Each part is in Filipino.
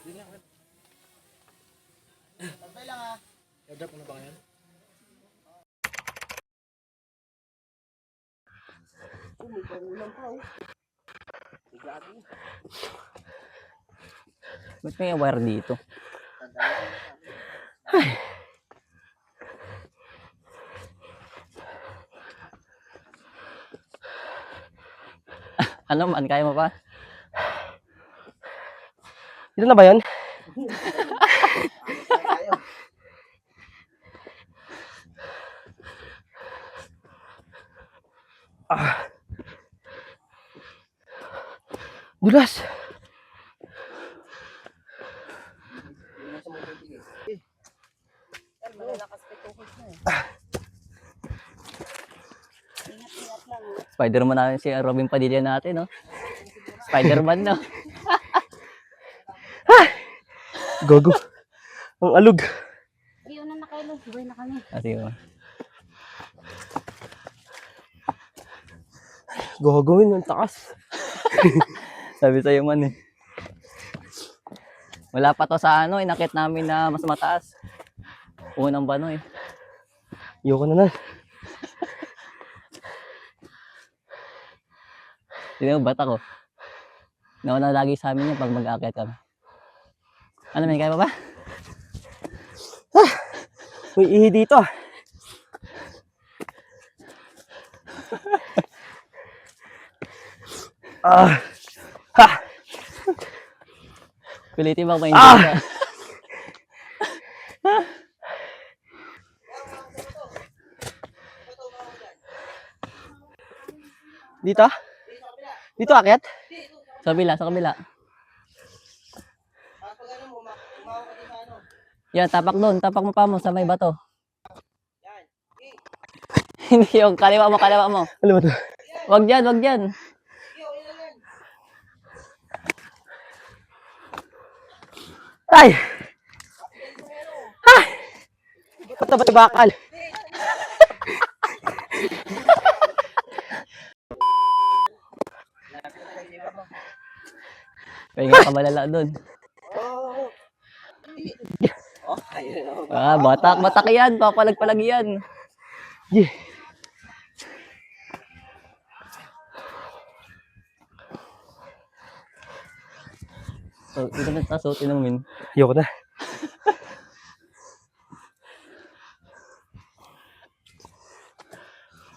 Sabay lang ah. I-drop mo na ba ngayon? Ba't may wire dito? ano man, kaya mo pa? Dito na ba yun? ah. Dulas. Spider-Man na si Robin Padilla natin, no? Spider-Man, no? Gogo. Ang alog. Iyon na na kayo, buhay na kami. Ate, oh. Gogo yun. Ang takas. Sabi sa'yo man, eh. Wala pa to sa ano, inakit namin na mas mataas. Unang bano, eh. Ayoko na na. Hindi mo, bata ko. Nauna lagi sa amin yung pag mag-aakyat kami. Ano, may kaya pa ba? May ihi dito ah. ah. Ha! Pilitin mo may Ah! ah! Dito? Dito akyat? Sa kabila, sa kabila. Yan, tapak doon. Tapak mo pa mo sa may bato. Hindi yung kaliwa mo, kaliwa mo. Ano ba to? Wag dyan, wag dyan. Ay! Ay! Punta ba bakal? Kaya ka malala doon. Ah, batak, batak yan. Papalag-palag yan. Yeah. So, ito na taso, tinangin. Ayoko na.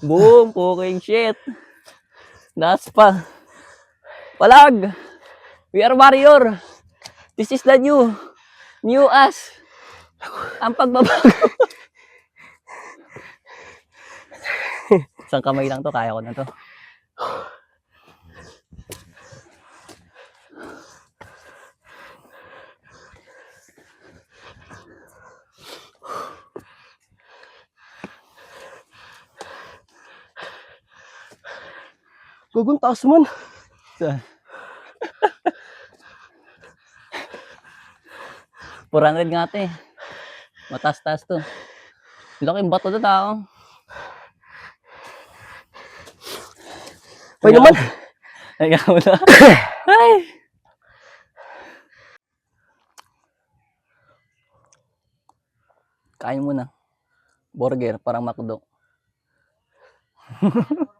Boom! Fucking shit! Das pa. Palag! We are warrior! This is the new, new us. Ang pagbabago. Isang kamay lang to, kaya ko na to. Gugong taas man. Purang red nga ito eh. Matas-tas to. Laking bato doon tao. Pwede naman. Ay, ikaw na. Ay! Kain mo na. Burger, parang makdo.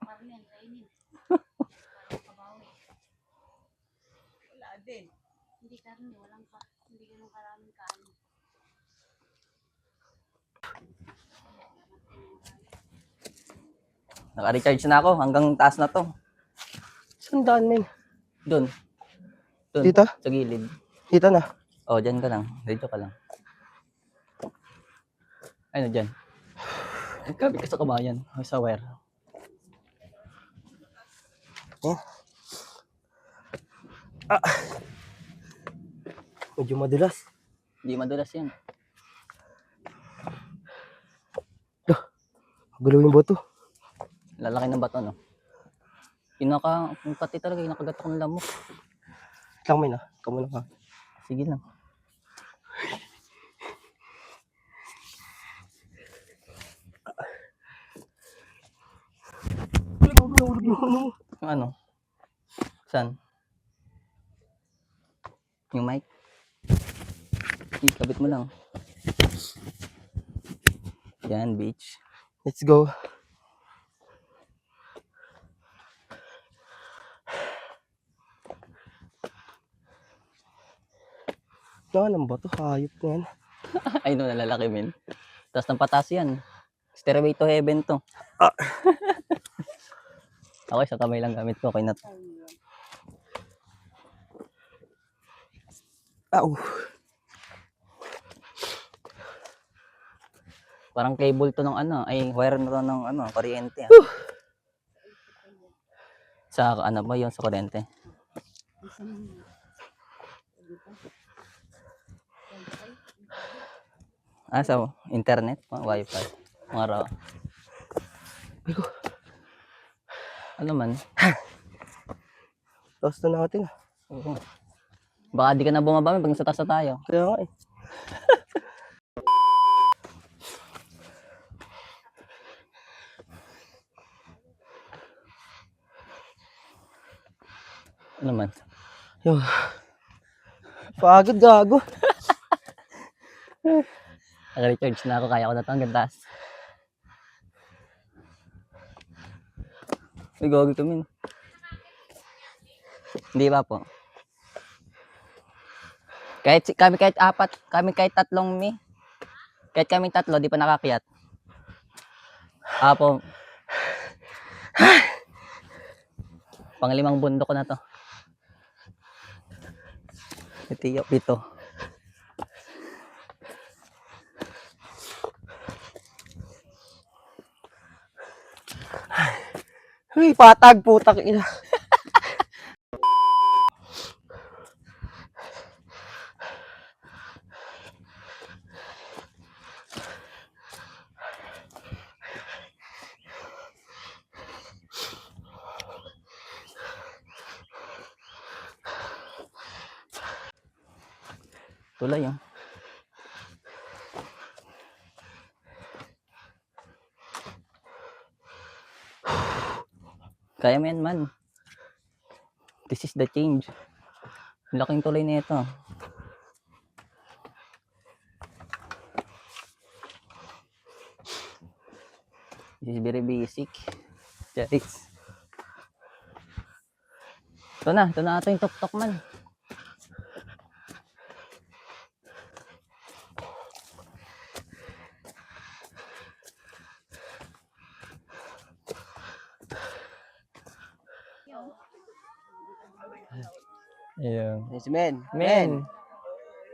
Naka-recharge na ako. Hanggang taas na to. Sandaan men. Doon. Doon. Dito? Sa gilid. Dito na. Oh, dyan ka lang. Dito ka lang. Ano dyan? Ang kabi ka sa kabayan. Ay, sa wire. Medyo madulas. Hindi madulas yan. Galaw yung boto. Lalaki ng bato, no? Pinaka, pati talaga, yung nakagatok ng lamok. Lang men ah. Kamu na ka. Sige lang. Yung ano? Saan? Yung mic? Ikabit mo lang. Yan, beach. Let's go. Ano ng bato? Hayop na yan. Ay, no, nalalaki, men. Tapos ng patas yan. Stairway to heaven to. Ah. Ako, sa kamay lang gamit ko. Okay na to. Au. Parang cable to ng ano. Ay, wire na to ng ano, kuryente. Ah. Sa ano ba yun? Sa kuryente. Ah, sa internet? Wifi. Mga raw. Ano man? Tapos na natin. ah. Oo. Baka di ka na bumaba pag nasa taas na tayo. Kaya nga eh. Ano man? Yung... Pagod gago. Nag-recharge na ako. Kaya ko na ito hanggang taas. Uy, gogi kami. Hindi pa po. Kahit kami kahit apat, kami kahit tatlong mi. Kahit kami tatlo, di pa nakakiyat. Apo. Panglimang bundok ko na to. Ito, pito. Uy, patag putak ina. Tulay ah. Kaya mo yan man. This is the change. Ang Laking tulay na ito. This is very basic. Guys. Ito na, ito na ata yung tok-tok man. Ayun. Yes, men. Men.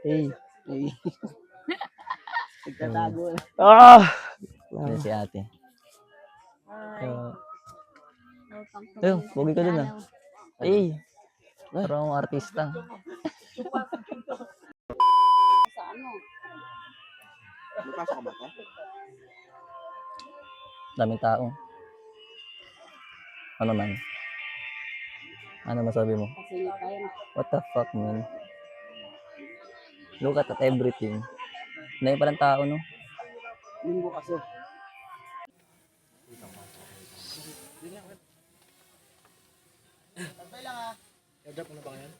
Hey. Hey. Nagtatago na. Ah! Yan si ate. Hi. Uh, Ayun, pogi ka dun, ah. ay! Parang artista. Sa ano? Napasok ka ba to? Daming tao. Ano man? Ano masabi mo? What the fuck, man? Look at everything. Dahil parang tao, no? Linggo kasi. Sabay lang ah. Airdrop mo na ba ngayon?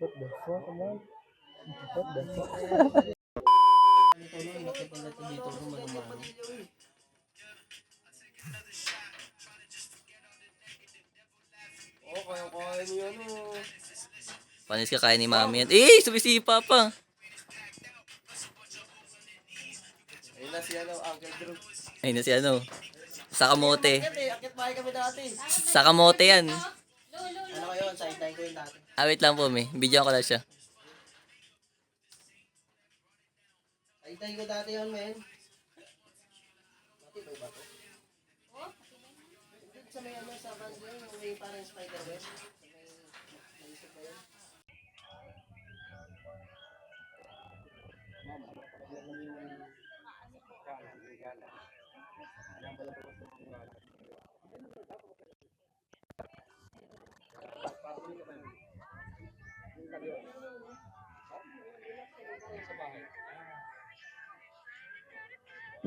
What the fuck, man? What the fuck? Oh, kaya-kaya niyo ano. Panis ka kaya ni mami yan. Eh, sumisipa pa. Ayun na si ano, Uncle Drew. Ay na si ano. Sa kamote. Akit eh, akit bahay kami dati. Sa kamote yan. Ano kayo, side-time ko yun dati. Ah, wait lang po, may. Bidyan ko lang siya. Side-time ko dati yun, men. Dati ba ba to? Hindi sa may ano, sa bando yun, yung may parang spider-web. Sa may, naisip ko yun.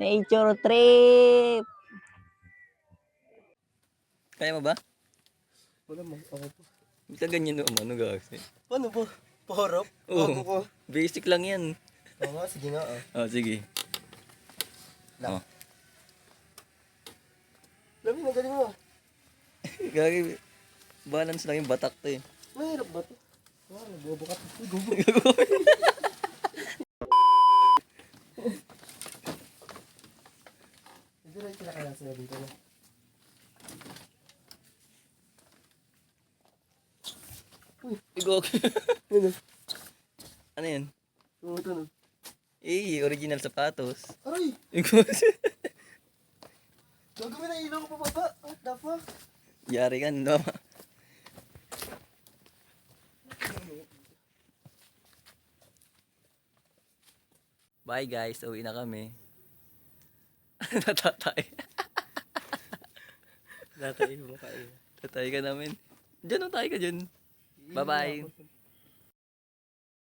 Nature trip! Kaya mo ba? Wala mo, ako po. Hindi ka ganyan no, ano gagawin? Paano po? Paharap? Oo. Ako ko. Basic lang yan. Oo nga, sige nga ah. Oh, sige. Lang. Oh. Lami, magaling mo. Gagi, balance lang yung batak to eh. Mahirap ba to? Ah, nagbubukat. Uy, gubo. Hindi kinakailangan sila dito na. Igok. Ano? ano yan? Oo, ito no. Eh, original sapatos. Aray! Igok. Gagawin na ilaw ko pa baba. What the fuck? Yari ka, no? Bye guys, uwi na kami. Natatay. Natay mo kayo. Tatay ka namin. Diyan, tayo ka dyan. Bye-bye.